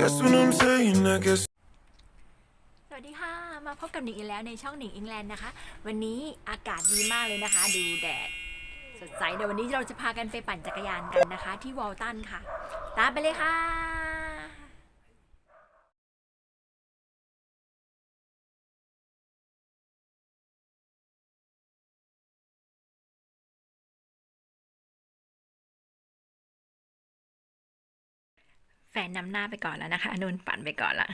guess what I'm saying, I guess. สวัสดีค่ะ มาพบกับหนิงอีกแล้วในช่องหนิงอิงแลนด์นะคะ วันนี้อากาศดีมากเลยนะคะ ดูแดดสดใสเดี๋ยววันนี้เราจะพากันไปปั่นจักรยานกันนะคะ ที่วอลตันค่ะ ตามไปเลยค่ะ แฟนนำหน้าไปก่อนแล้วนะคะนุ่นปั่นไปก่อนละ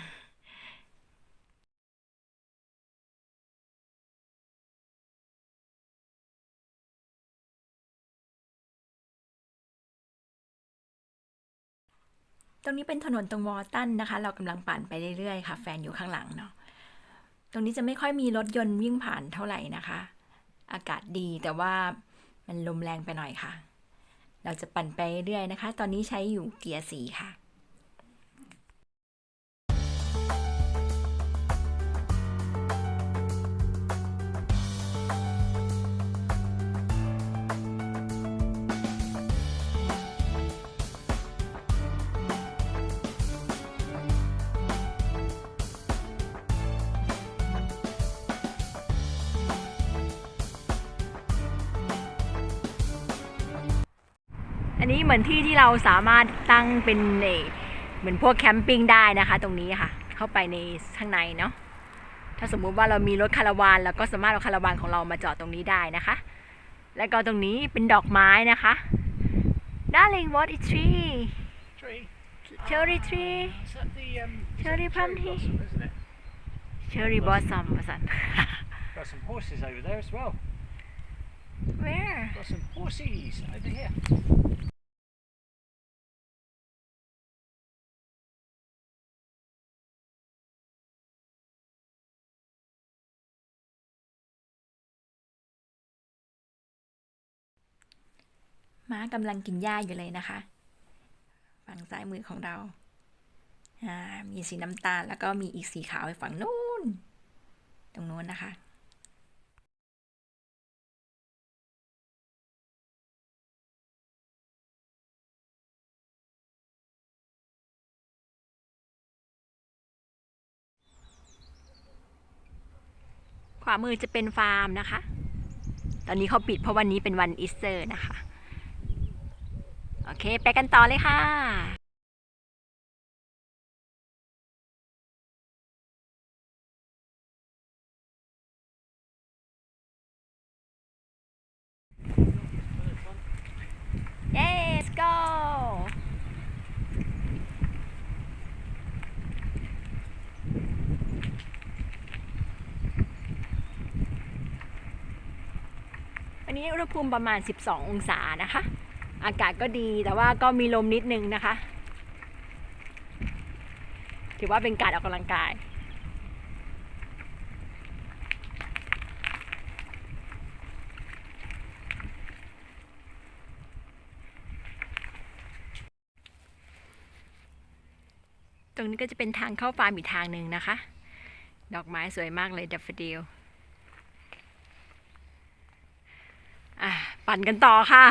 ตรงนี้เป็นถนนตรงวอตันนะคะ เรากำลังปั่นไปเรื่อยๆค่ะ แฟนอยู่ข้างหลังเนาะตรงนี้จะไม่ค่อยมีรถยนต์วิ่งผ่านเท่าไหร่นะคะ อากาศดีแต่ว่ามันลมแรงไปหน่อยค่ะ เราจะปั่นไปเรื่อยนะคะ ตอนนี้ใช้อยู่เกียร์สีค่ะ นนี้เหมือนที่ที่เราสามารถตั้งเป็นเอ่อเหมือนพวกแคมปิ้งได้นะคะ ตรงนี้ค่ะ เข้าไปในข้างในเนาะถ้าสมมุติว่าเรามีรถคาราวานเราก็สามารถเอาคาราวานของเรามาจอดตรงนี้ได้นะคะ แล้วก็ตรงนี้เป็นดอกไม้นะคะ Darling what is tree Tree. cherry tree Is that the um, is Cherry that plum cherry tree? blossom, isn't it? cherry blossom ภาษา Got some horses over there as well. where Got some horses over here. ม้ากำลังกินหญ้าอยู่เลยนะคะ ฝั่งซ้ายมือของเรา มีสีน้ำตาลแล้วก็มีอีกสีขาวไปฝั่งนู้น ตรงนู้นนะคะ ขวามือจะเป็นฟาร์มนะคะ ตอนนี้เขาปิดเพราะวันนี้เป็นวันอีสเตอร์นะคะ เค ไปกันต่อเลยค่ะ Let's go วันนี้อุณหภูมิประมาณ 12 องศานะคะ อากาศก็ดีแต่ว่าก็มีลมนิดนึงนะคะ ถือว่าเป็นการออกกำลังกายตรงนี้ก็จะเป็นทางเข้าฟาร์มอีกทางหนึ่งนะคะ ดอกไม้สวยมากเลยดัฟเฟดิลปั่นกันต่อค่ะ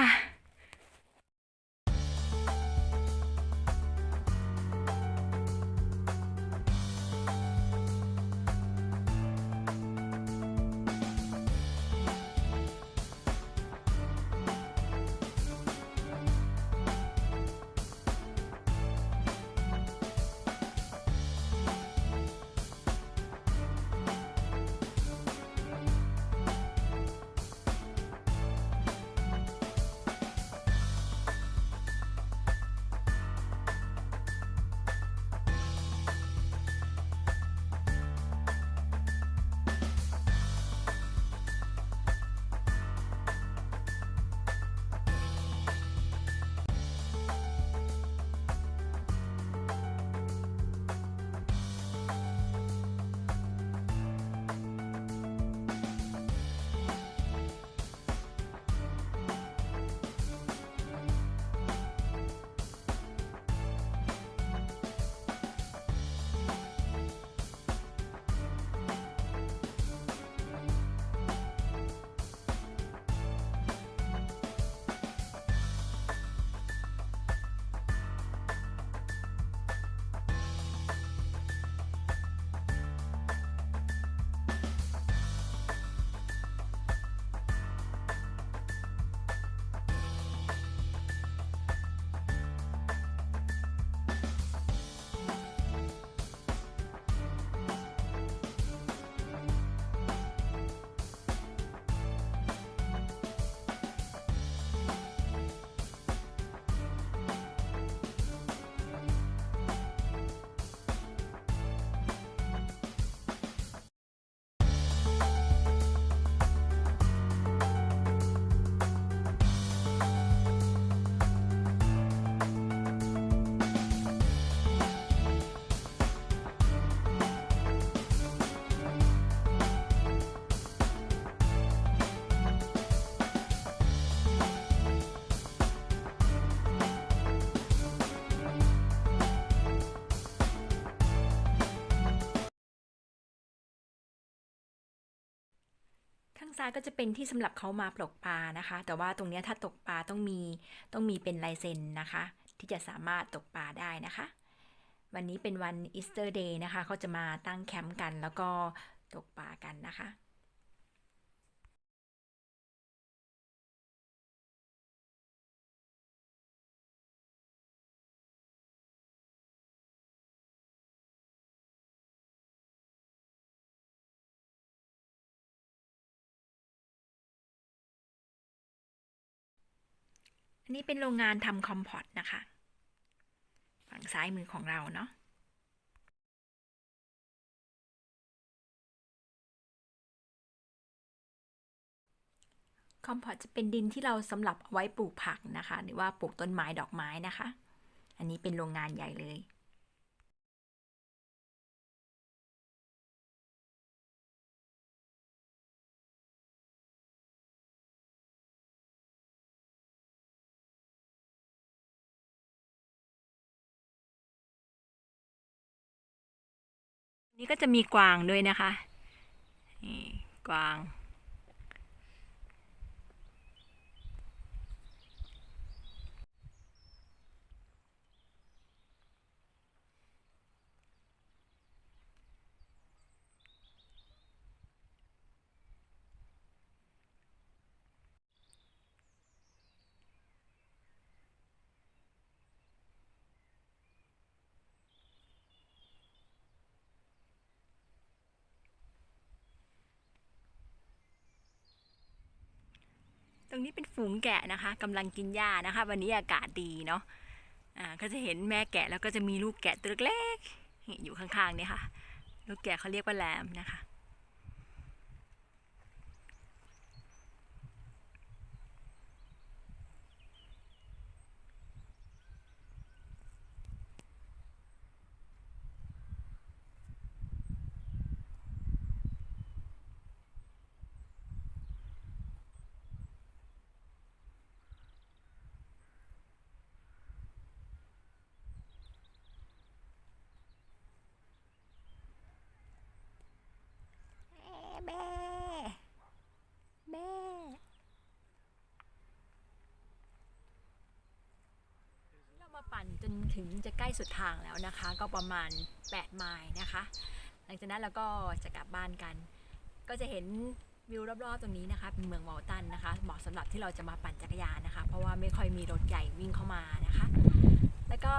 ซ้ายก็จะเป็นที่สำหรับเขามาตกปลานะคะ แต่ว่าตรงนี้ถ้าตกปลาต้องมีต้องมีเป็นลายเซ็นนะคะ ที่จะสามารถตกปลาได้นะคะ วันนี้เป็นวันอีสเตอร์เดย์นะคะเขาจะมาตั้งแคมป์กันแล้วก็ตกปลากันนะคะ อันนี้เป็นโรงงานทำคอมพอตนะคะ ฝั่งซ้ายมือของเราเนาะคอมพอตจะเป็นดินที่เราสำหรับเอาไว้ปลูกผักนะคะ หรือว่าปลูกต้นไม้ดอกไม้นะคะ อันนี้เป็นโรงงานใหญ่เลย นี่ก็จะมีกวางด้วยนะคะนี่กวาง รงนี้เป็นฝูงแกะนะคะกำลังกินหญ้านะคะ วันนี้อากาศดีเนาะอ่าก็จะเห็นแม่แกะแล้วก็จะมีลูกแกะตัวเล็กๆอยู่ข้างๆเนี่ยค่ะ ลูกแกะเขาเรียกว่าแรมนะคะ แม่แม่เรามาปั่ นจนถึงจะใกล้สุดทางแล้วนะคะ ก็ประมาณ 8 ไมล์นะคะ หลังจากนั้นเราก็จะกลับบ้านกัน ก็จะเห็นวิวรอบๆตรงนี้นะคะเป็นเมืองวอลตันนะคะ เหมาะสำหรับที่เราจะมาปั่นจักรยานนะคะ เพราะว่าไม่ค่อยมีรถใหญ่วิ่งเข้ามานะคะ แล้วก็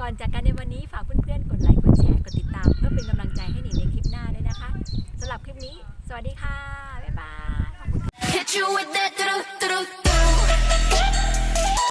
ก่อนจากกันในวันนี้ฝากเพื่อนๆกดไลค์กดแชร์กดติดตาม เพื่อเป็นกำลังใจให้หนิงในคลิปหน้าด้วยนะคะสำหรับคลิปนี้ สวัสดีค่ะบ๊ายบาย Hit you with